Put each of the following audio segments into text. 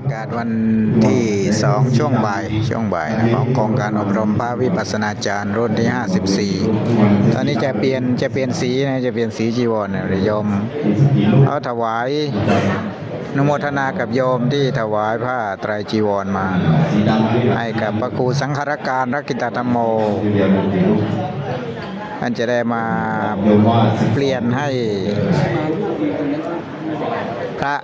ากาศวันที่สองช่วงบ่ายช่วงบ่ายนะของโครงการอบรมพระวิปัสสนาจารย์รุ่นที่ 54 ตอนนี้จะเปลี่ยนจะเปลี่ยนสีนะจะเปลี่ยนสีจีวรนะโยมเอาถวายนุโมทนากับโยมที่ถวายผ้าไตรจีวรมา ให้กับพระครูสังฆรการรักกิตธรรมโมท่านจะได้มาเปลี่ยนให้พระ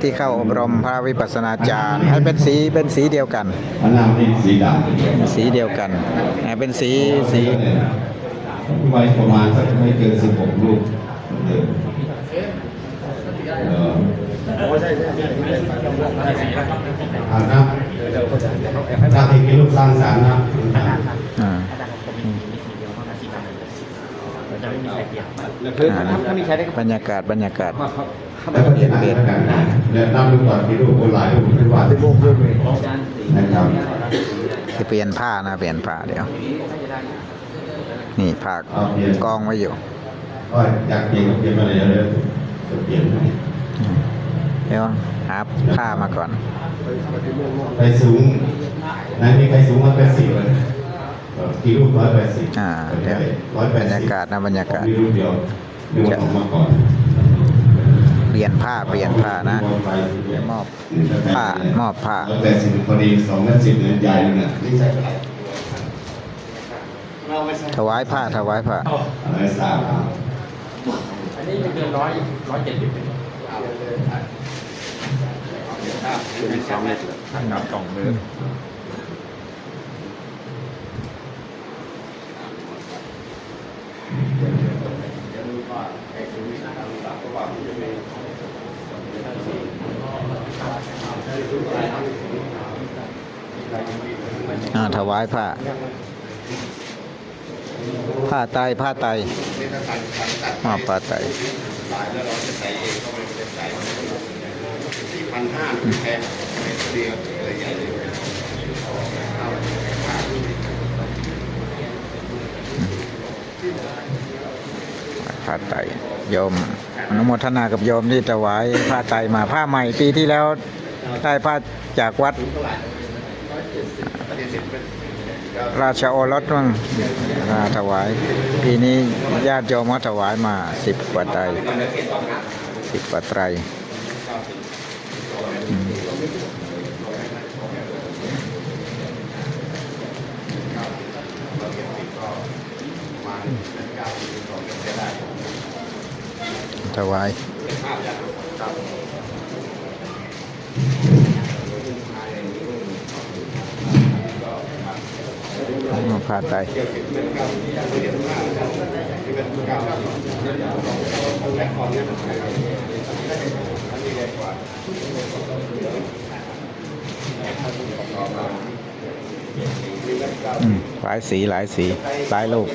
ที่เข้าอบรมพระวิปัสสนาจารย์ ให้เป็นสีเป็นสีเดียวกันพระนามเป็นสีดสีเดียวกันให้เป็นสีำสีไว้ประมาณสักไม่เกินสิบหกลูกเดิมเอออ่านะถ้าที่มีลูกสร้างสรรค์นะอ่าจะไม่มีใครเปลี่ยนอ่าบรรยากาศบรรยากาศแล้วก็เปลี่ยน เปลี่ยนกันเดี๋ยวนับดูก่อนมีรูปคนหลายรูปเป็นว่าที่พวกเยอะเลยนะครับจะเปลี่ยนผ้านะเปลี่ยนผ้าเดี๋ยว นี่ผ้ากองไว้อยู่ก็อยากเปลี่ยนก็เปลี่ยนมาเลยเดี๋ยวจะเปลี่ยนให้เดี๋ยวหาผ้ามาก่อนไปสูงนั้นมีใครสูงร้อยแปดสิบเลยเอ่อกี่รูปร้อยแปดสิบอ่าเดี๋ยวร้อยแปบรดรสิยากาศนะบรรยากาศมีรูปเดียวดูว่าออกมาก่อนเปลี่ยนผ้าเปลี่ยนผ้านะเดี๋ยวมอบผ้ามอบผ้าร้อยแปดสิบพอดีสองเมตรสิบเนี่ยใหญ่เลยนะนี่ใช่ไหมถวายผ้าถวายผ้าอะไรสามอันนี้จะเกินร้อยร้อยเจ็ดสิบเป็นสองเมตรกับสองเมตรอ่า ถวายผ้า ผ้าไตผ้าไตรมอบผ้าไตที่พันห้าแพงเดียวเลยใหญ่เลยผ้าไตโยมอนุโมทนากับโยมที่ถวายผ้าไตมาผ้าใหม่ปีที่แล้ว ได้ผ้าจากวัด ราชโอรสมั้งมาถวาย ปีนี้ญาติโยมมาถวายมาสิบกว่าไตรสิบกว่าไตรถวาย มาพาไตหลายสีหลายสีหลายลูก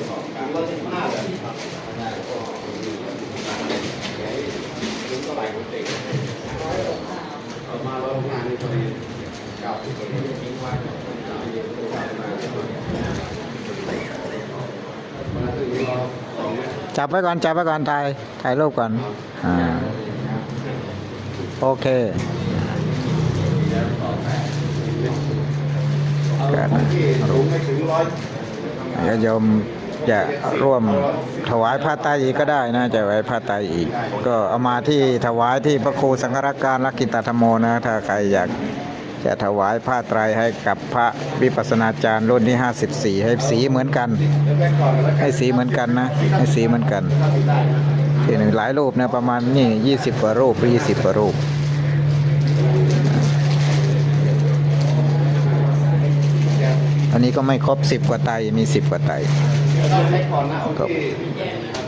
จับไว้ก่อน จับไว้ก่อน ถ่าย ถ่ายรูปก่อน อ่า โอเคการรูปไม่ถึงร้อยยมจะร่วมถวายผ้าไตรอีกก็ได้นะจะถวายผ้าไตรอีก ก็เอามาที่ถวายที่พระครูสังฆรักการลักกิตธรรมโมนะ ถ้าใครอยาก จะถวายผ้าไตรให้กับพระวิปัสสนาจารย์รุ่นที่ 54 ให้สีเหมือนกัน ให้สีเหมือนกันนะ ให้สีเหมือนกันที่หนึ่งหลายรูปนะประมาณนี่ 20กว่ารูป20กว่ารูปอันนี้ก็ไม่ครบ10กว่าไตมี10กว่าไตครับ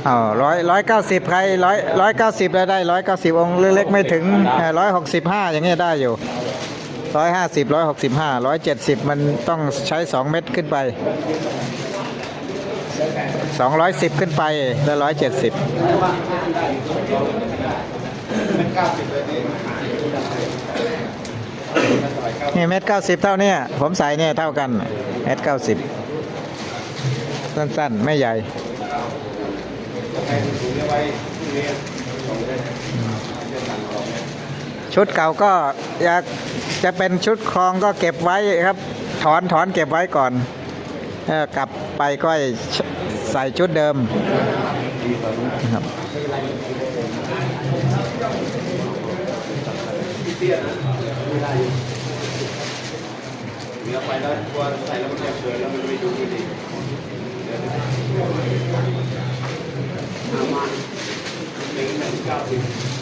อ้าวร้อยร้อยเก้าสิบใครร้อยร้อยเก้าสิบได้ได้ร้อยเก้าสิบองค์เล็กๆไม่ถึงร้อยหกสิบห้าอย่างเงี้ยได้อยู่ ร้อยห้าสิบร้อยหกสิบห้าร้อยเจ็ดสิบมันต้องใช้สองเม็ดขึ้นไปสองร้อยสิบขึ้นไปแล้วร้อยเจ็ดสิบนี่เม็ดเก้าสิบเท่านี้ผมใส่เนี่ยเท่ากันเม็ดเก้าสิบสั้นๆ ไม่ใหญ่ ชุดเก่าก็อยากจะเป็นชุดคลองก็เก็บไว้ครับ ถอนถอนเก็บไว้ก่อนกลับไปก็ใส่ชุดเดิมครับเนื้อไปแล้วตัวใส่แล้วมันจะเกิดแล้วมันไม่ดูดี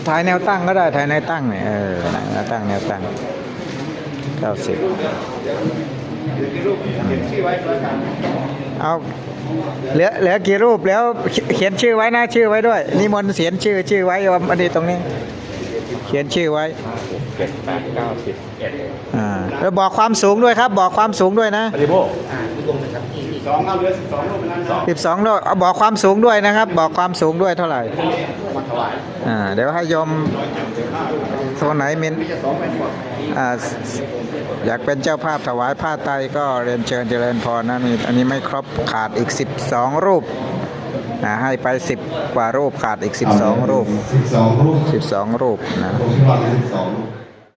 ถ่ายแนวตั้งก็ได้ถ่ายแนวตั้งเนี่ยเออแนวตั้งแนวตั้งเก้าสิบรูปเขียนชื่อไว้แล้วกันเอาเหลือเหลือกี่รูปแล้วเขีเขียนชื่อไว้นะชื่อไว้ด้วยนิมนต์เขียนชื่อชื่อไว้ว่าอันนี้ตรงนี้ เขียนชื่อไว้เจ็ดแปดเก้าสิบเอ็ดอ่าแล้วบอกความสูงด้วยครับ บอกความสูงด้วยนะปฏิโมก สองเอาเหลือสิบสองรูปนั้นสองสิบสองด้วยเอาบอกความสูงด้วยนะครับ บอกความสูงด้วยเท่าไหร่มาถวายอ่าเดี๋ยวให้โยมโซนไหนมินจะสองเป็นกว่าอ่าอยากเป็นเจ้าภาพถวายผ้าไตรก็เรียนเชิญเจริญพรนะนี่อันนี้ไม่ครบขาดอีก12รูปอ่าให้ไป10กว่ารูปขาดอีก12รูปสิบสองรูป12รูปนะผมคิดว่าสิบสองรูป